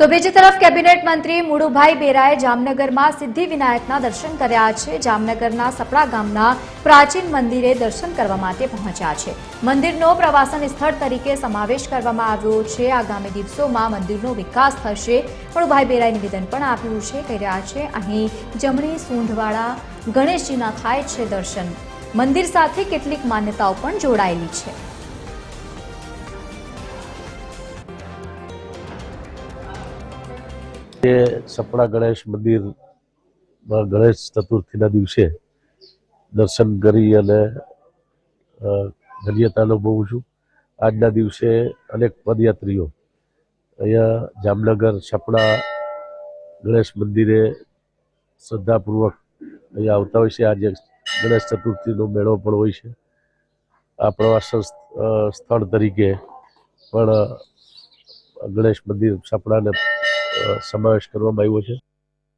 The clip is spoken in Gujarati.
તો બીજી તરફ કેબિનેટ મંત્રી મુળુભાઈ બેરાએ જામનગરમાં સિદ્ધિ વિનાયકના દર્શન કર્યા છે. જામનગરના સપડા ગામના પ્રાચીન મંદિરે દર્શન કરવા માટે પહોંચ્યા છે. મંદિરનો પ્રવાસન સ્થળ તરીકે સમાવેશ કરવામાં આવ્યો છે. આગામી દિવસોમાં મંદિરનો વિકાસ થશે. મુળુભાઈ બેરાએ નિવેદન પણ આપ્યું છે. કહી રહ્યા છે, અહીં જમણી સૂંઢવાળા ગણેશજીના થાય છે દર્શન. મંદિર સાથે કેટલીક માન્યતાઓ પણ જોડાયેલી છે. એ સપડા ગણેશ મંદિર ગણેશ ચતુર્થીના દિવસે દર્શન કરી અને ધન્યતા અનુભવું છું. આજના દિવસે અનેક પદયાત્રીઓ અહીંયા જામનગર સપડા ગણેશ મંદિરે શ્રદ્ધાપૂર્વક અહીંયા આવતા હોય છે. આજે ગણેશ ચતુર્થીનો મેળો પણ હોય છે. આ પ્રવાસન સ્થળ તરીકે પણ ગણેશ મંદિર સપડાને સમાવેશ કરવામાં આવ્યો છે.